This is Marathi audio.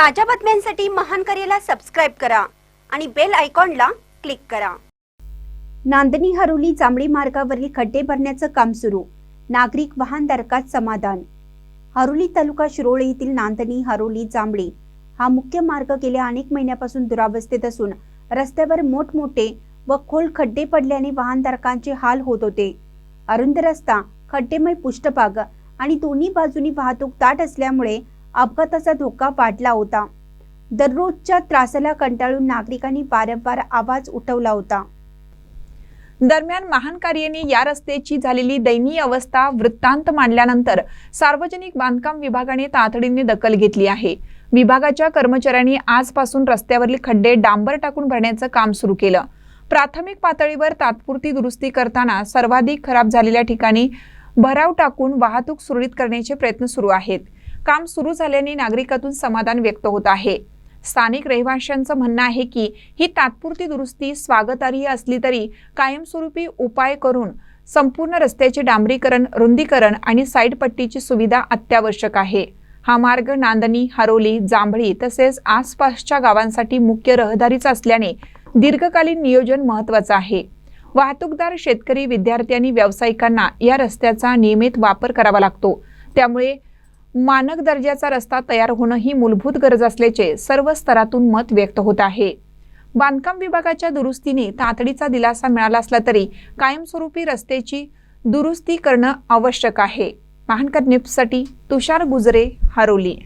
ताज्या बातम्यांसाठी महान करेला सबस्क्राईब करा आणि बेल आयकॉनला क्लिक करा. नांदणी हरोली जांभळी मार्गावरील खड्डे भरण्याचं काम सुरू. नागरिक वाहनधारकात समाधान. हरोली तालुका शिरोळे येथील नांदणी हरोली जांभळी हा मुख्य मार्ग गेल्या अनेक महिन्यापासून दुरावस्थेत असून रस्त्यावर मोठमोठे व खोल खड्डे पडल्याने वाहनधारकांचे हाल होत होते. अरुंद रस्ता खड्डेमय पृष्ठभाग आणि दोन्ही बाजूनी वाहतूक दाट असल्यामुळे अपघाताचा धोका वाढला होता. दररोजच्या त्रासाला कंटाळून नागरिकांनी वारंवार आवाज उठवला होता. दरम्यान महान कार्याने या रस्त्याची झालेली दयनीय अवस्था वृत्तांत मांडल्यानंतर सार्वजनिक बांधकाम विभागाने तातडीने दखल घेतली आहे. विभागाच्या कर्मचाऱ्यांनी आजपासून रस्त्यावरील खड्डे डांबर टाकून भरण्याचं काम सुरू केलं. प्राथमिक पातळीवर तात्पुरती दुरुस्ती करताना सर्वाधिक खराब झालेल्या ठिकाणी भराव टाकून वाहतूक सुरळीत करण्याचे प्रयत्न सुरू आहेत. काम सुरू झाल्याने नागरिकातून समाधान व्यक्त होत आहे. स्थानिक रहिवाशांचं म्हणणं आहे की ही तात्पुरती दुरुस्ती स्वागतार्ह असली तरी कायमस्वरूपी उपाय करून संपूर्ण रस्त्याचे डांबरीकरण रुंदीकरण आणि साईड पट्टीची सुविधा अत्यावश्यक आहे. हा मार्ग नांदणी हरोली जांभळी तसेच आसपासच्या गावांसाठी मुख्य रहदारीचा असल्याने दीर्घकालीन नियोजन महत्वाचं आहे. वाहतूकदार शेतकरी विद्यार्थी आणि व्यावसायिकांना या रस्त्याचा नियमित वापर करावा लागतो. त्यामुळे मानक दर्जाचा रस्ता तयार होणं ही मूलभूत गरज असल्याचे सर्व स्तरातून मत व्यक्त होत आहे. बांधकाम विभागाच्या दुरुस्तीने तातडीचा दिलासा मिळाला असला तरी कायमस्वरूपी रस्त्याची दुरुस्ती करणं आवश्यक आहे. महानकर न्यूजसाठी तुषार गुजरे हरोली.